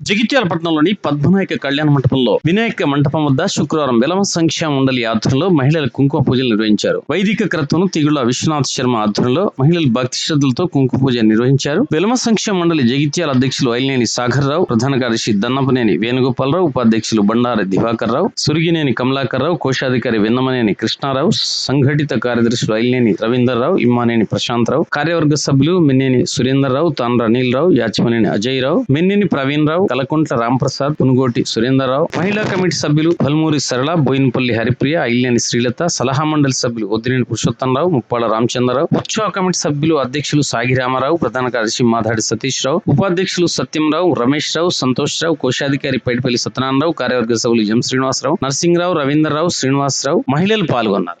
జగిత్యాల పట్టణంలోని పద్మనాయక కళ్యాణ మంటపంలో వినాయక మంటపం వద్ద శుక్రవారం వెలమ సంక్షేమ మండలి ఆధ్వర్యంలో మహిళల కుంకుమ పూజలు నిర్వహించారు. వైదిక క్రతువును తిగుళ్ళ విశ్వనాథ్ శర్మ ఆధ్వర్యంలో మహిళలు భక్తి శ్రద్ధలతో కుంకుమ పూజ నిర్వహించారు. వెలమ సంక్షేమ మండలి జగిత్యాల అధ్యక్షులు ఐలినేని సాగర్ రావు ప్రధాన కార్యదర్శి దన్నపనేని వేణుగోపాలరావు ఉపాధ్యక్షులు బండారి దివాకర్ రావు సురిగినేని కమలాకర్ రావు కోశాధికారి వెన్నమనేని కృష్ణారావు సంఘటిత కార్యదర్శులు ఐలినేని రవీందర్ రావు ఇమ్మానేని ప్రశాంత్ రావు కార్యవర్గ సభ్యులు మిన్నేని సురేందర్ రావు తాండ్ర అనిల్ రావు యాచమనేని అజయ్ రావు మిన్నేని ప్రవీణ్ రావు కలకుంట్ల రాంప్రసాద్ పునుగోటి సురేందర్ రావు మహిళా కమిటీ సభ్యులు పల్మూరి సరళ బోయినపల్లి హరిప్రియ ఐలినేని శ్రీలత సలహా మండలి సభ్యులు వద్దినేని పురుషోత్తంరావు ముప్పాల రామచంద్రరావు ఉత్సవ కమిటీ సభ్యులు అధ్యక్షులు సాగి రామారావు ప్రధాన కార్యదర్శి మాధాడి సతీష్ రావు ఉపాధ్యక్షులు సత్యంరావు రమేష్ రావు సంతోష్ రావు కోశాధికారి పైడిపల్లి సత్యనారాయణరావు కార్యవర్గ సభ్యులు ఎం శ్రీనివాసరావు నరసింహరావు రవీంద్రరావు శ్రీనివాసరావు మహిళలు పాల్గొన్నారు.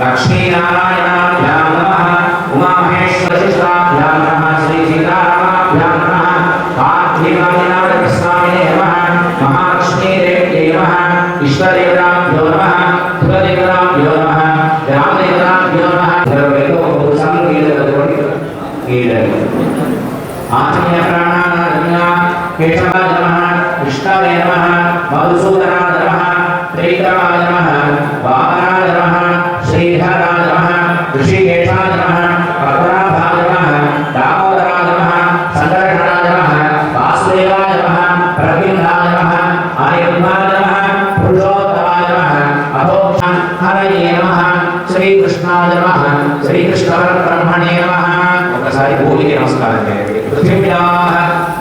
लक्ष्मीनारायणाभ्यां नमः उमामहेश्वरशिष्टाभ्यां नमः श्रीसीतारामाभ्यां नमः पार्थिवादिनाथस्वामिने नमः महालक्ष्मीदेव्यै नमः विश्वदेवताभ्यो नमः शिवदेवताभ्यो नमः रामदेवताभ्यो नमः आत्मीय प्राणानादन्या केशवाय नमः विष्णवे नमः मधुसूदनाय नमः त्रिक्रमाय नमः वामः శ్రీకృష్ణాయ నమః శ్రీకృష్ణ పరబ్రహ్మణే నమః ఒకసారి భూమికి నమస్కారం చేయండి పృథివ్యాః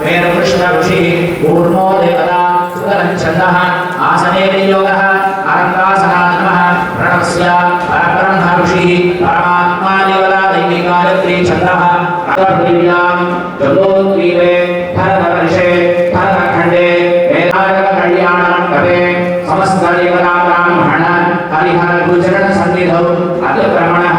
వేద కృష్ణ ఋషి ఊర్మో దేవతా సుతరం ఛందః ఆసనే నియోగः అరంగాసనాయ నమః ప్రణవస్య పరబ్రహ్మ ఋషి పరమాత్మా దేవతా దైవీ గాయత్రీ ఛందః పృథివ్యాం జగోద్వీపే భరతవర్షే భరతఖండే వేదాయక కళ్యాణ మండపే సమస్త దేవతా బ్రాహ్మణ హరిహర గుజరణ సన్నిధౌ అతిక్రమణః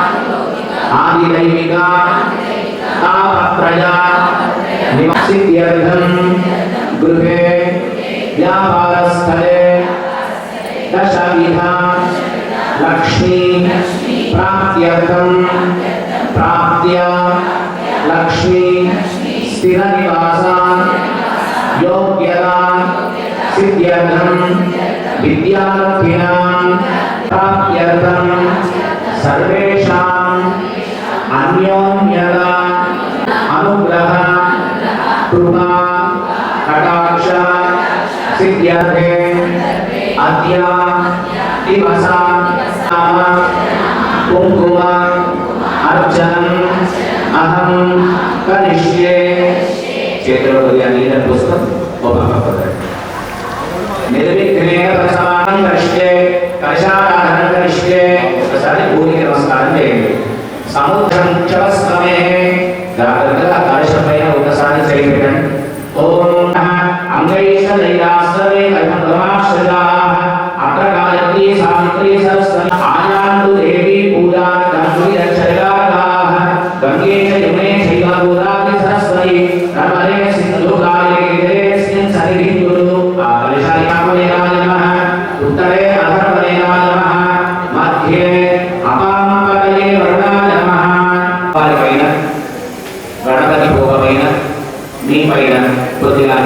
आदिदैविका तापत्रया निवासित्यर्थं गृहे, व्यापारस्थले, दशविधा, लक्ष्मी प्राप्त्यर्थं प्राप्त्या, लक्ष्मी, स्थिरनिवासा, योग्यता सिद्ध्यर्थं विद्यार्थिनां प्राप्त्यर्थं सर्वेषां అన్యోన్యత అనుగ్రహ కృపా కటాక్ష సిద్ధ్యర్థే అద్య దివస నామ కుంకుమ అర్చనం అహం కరిష్యే చేతిలో కొద్దిగా నీళ్ళని పుస్తకం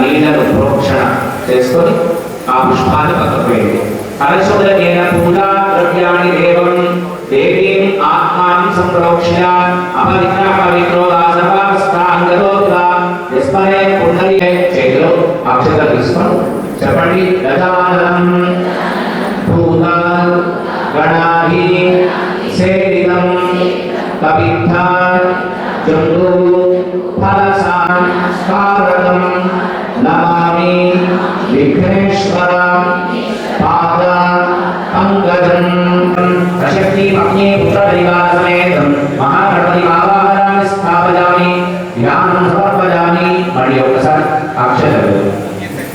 నీళ్ళను ప్రోక్షణ చేసుకొని ఆ పుష్పాన్ని పక్కకు అనశుభ్ర నేన పూజా ద్రవ్యాన్ని దేవం దేవీం ఆత్మానం సంప్రోక్ష్య అపవిత్ర పవిత్రో దాసవాస్తాంగరోగా విస్మరే పుండరి చేతిలో అక్షత తీసుకొని చెప్పండి గజానం భూత గణాభి సేవితం కవిత్థ ఫలసాం ఫలసాన్ కారకం నమామి విఘ్నేశ్వర పాద పంకజం ప్రశక్తి అగ్ని పుత్ర పరివార సమేతం మహాగణపతి ఆవాహనాన్ని స్థాపయామి ధ్యానం సమర్పయామి మళ్ళీ ఒకసారి అక్షరాలు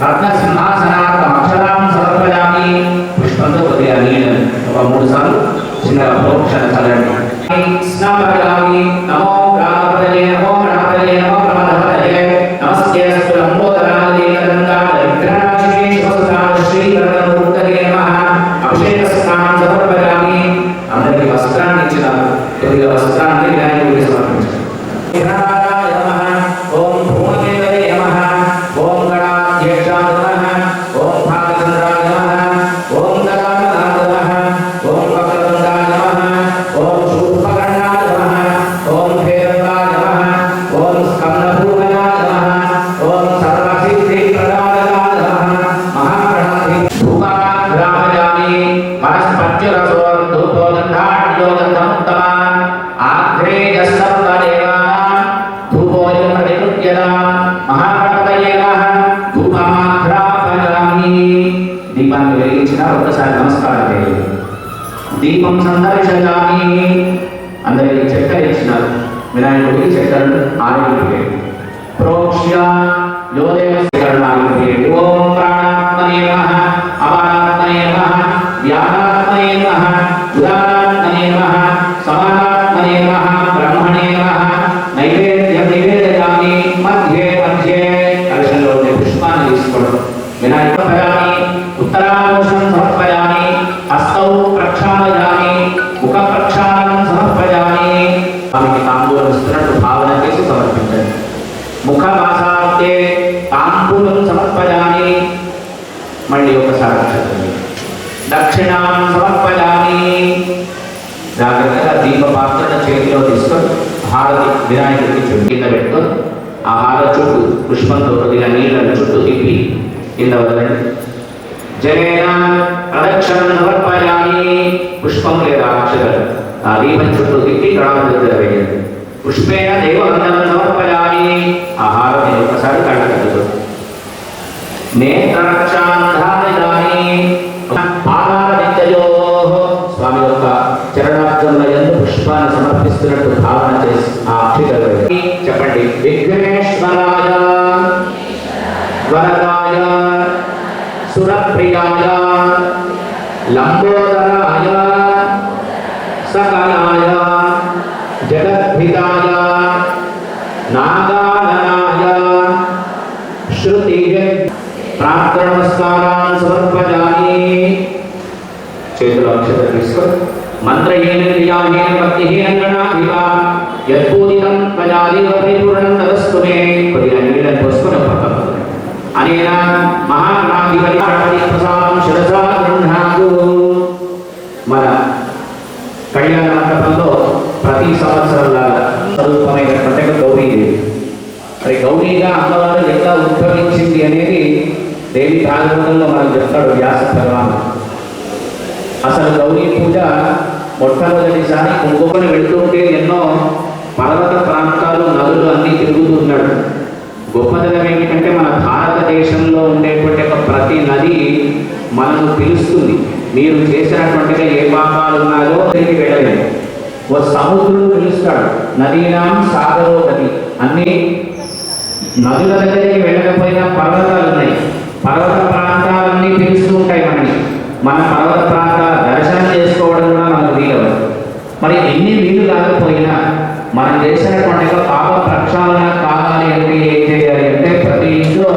రత్న సింహాసనార్థ అక్షరాం సమర్పయామి పుష్పంతో కొద్దిగా నీళ్ళని ఒక మూడు సార్లు చిన్నగా ప్రోక్షణ చల్లండి స్నాపయామి ini dari దీపం సందర్శయామి. అందరికి చక్కెర ఇచ్చినారు. వినాయకుడికి చక్కెరను ఆరోగ్యం ప్రోక్ష్య యోదేవ శరణాగతి. ఓం మళ్ళీ ఒకసారి అక్షతలు దక్షిణాం సమర్పయామి. జాగ్రత్తగా దీప పాత్రను చేతిలో తీసుకొని హారతి వినాయకుడికి చుట్టూ కింద పెట్టుకొని ఆ హార చుట్టూ పుష్పంతో కొద్దిగా నీళ్ళను చుట్టూ తిప్పి కింద వదలండి. జయన ప్రదక్షిణం సమర్పయామి. పుష్పం లేదా అక్షరాలు ఆ దీపం చుట్టూ తిప్పి గ్రామ దగ్గర వేయండి. పుష్పేణ దేవ దేవవందనం సమర్పయామి. ఆ హారతిని ఒకసారి కళ్ళకద్దు నేత్రరక్షాంధారయామి పాదారవిద్యయో స్వామి యొక్క చరణార్థంలో ఎందు పుష్పాన్ని సమర్పిస్తున్నట్టు భావన చేసి ఆ అక్షితలు చెప్పండి. విఘ్నేశ్వరాయ. వరదాయ. సురప్రియాయ. లంబోదరాయ. సకలాయ. జగద్భితాయ. నాగాననాయ. శృతి ప్రార్థనమస్కారాన్ని సమర్పయామి చేతులు అక్షత తీసుకొని మంత్రహీన క్రియాహీన భక్తిహీన గణాధిక యద్బోధితం ప్రజాదేవ పరిపూర్ణం తదస్తు మే కొద్దిగా నీళ్ళని పోసుకొని పక్కన అనేన మహాగణాధిపతి ప్రసాదం శిరసా మన కళ్యాణ మండపంలో ప్రతి సంవత్సరం స్వరూపమైనటువంటి గౌరీదేవి. మరి గౌరీగా అమ్మవారు ఎట్లా ఉద్భవించింది అనేది దేవి ప్రాంగణంలో మనం చెప్తాడు వ్యాస భగవాన్ అసలు గౌరీ పూజ మొట్టమొదటిసారి కుంకుమని వెళ్తుంటే ఎన్నో పర్వత ప్రాంతాలు నదులు అన్నీ తిరుగుతున్నాడు గొప్పతనం ఏమిటంటే మన భారతదేశంలో ఉండేటువంటి ఒక ప్రతి నది మనను పిలుస్తుంది. మీరు చేసినటువంటిగా ఏ పాపాలు ఉన్నాయో తిరిగి వెళ్ళలేదు. ఓ సముద్రుడు పిలుస్తాడు నదీనాం సాగరో నది అన్ని నదుల దగ్గరికి వెళ్ళకపోయినా పర్వతాలు ఉన్నాయి. పర్వత ప్రాంతాలన్నీ పిలుస్తూ ఉంటాయి మనకి మన పర్వత ప్రాంతాల దర్శనం చేసుకోవడం కూడా మనకు వీలవు మరి ఎన్ని వీలు కాకపోయినా మనం చేసినటువంటి పండుగ పాప ప్రక్షాళన కావాలి అంటే ఏం చేయాలి అంటే ప్రతి ఇంట్లో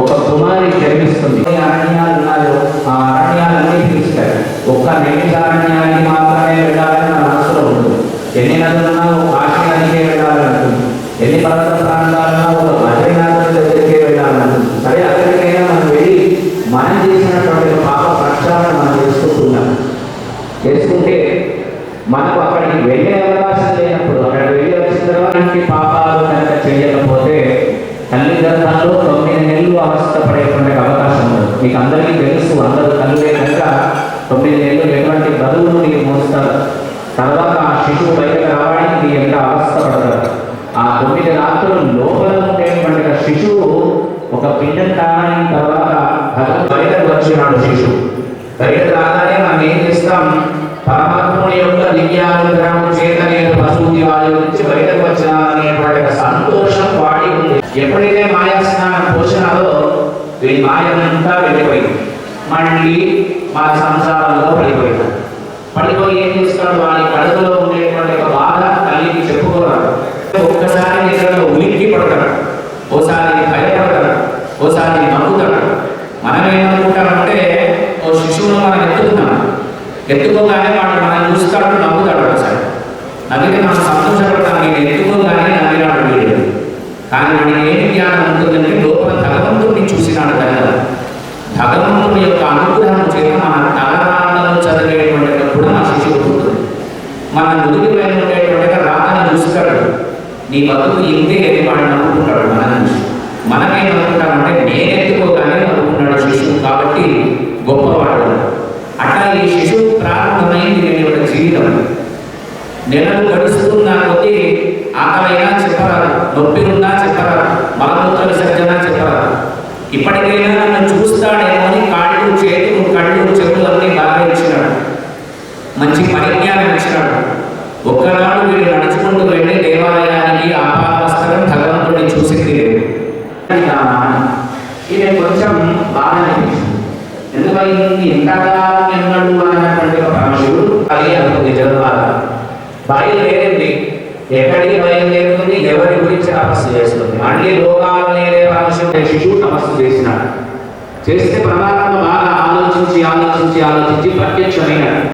ఒక కుమారి జన్మిస్తుంది. అరణ్యాలు ఉన్నాయో ఆ అరణ్యాలన్నీ పిలుస్తాయి. ఒక్క నైమిషారణ్యానికి మాత్రమే వెళ్ళాలని మన మనసులో ఉంటుంది. ఎన్ని నదులున్నా ఒక కాశీ వెళ్ళాలని ఉంటుంది. ఎన్ని పర్వత mais మళ్ళీ మా సంసారంలో పడిపోయినాడు పడిపోయి ఏం చేస్తాడు వారి కడుపులో ఉండేటువంటి ఒక బాధ తల్లికి చెప్పుకోరాడు ఒక్కసారి నిద్రలో ఉనికి పడతాడు. ఓసారి భయపడతాడు ఓసారి నవ్వుతాడు. మనం ఏమనుకుంటామంటే ఓ శిశువును మనం ఎత్తుకున్నాం ఎత్తుకోగానే వాడు మనం చూస్తాడు నవ్వుతాడు ఒకసారి. అందుకే మనం సంతోషపడతాం నేను ఎత్తుకోగానే నవ్వినాడు వీడు. కానీ వాడికి ఏం జ్ఞానం ఉంటుందంటే లోపల భగవంతుడిని చూసినాడు కదా భగవంతుని యొక్క అనుగ్రహం చేత మన తలరాతను చదివేటువంటిప్పుడు మన శిశువు పుడుతుంది మన నుదుటిపైన ఉండేటువంటి రాతను చూస్తాడు. నీ బతుకు ఇంతే అని వాడు నవ్వుకుంటాడు మన నుంచి మనమేం అనుకుంటామంటే నేను పరమశివుడు అది అనుకుంది జగన్మాత బయలుదేరింది ఎక్కడికి బయలుదేరుతుంది ఎవరి గురించి తపస్సు చేస్తుంది? మళ్ళీ లోకాలనేరే లేదే పరమశివుడు శిశువు తపస్సు చేసినాడు. చేస్తే పరమాత్మ బాగా ఆలోచించి ఆలోచించి ఆలోచించి ప్రత్యక్షమైన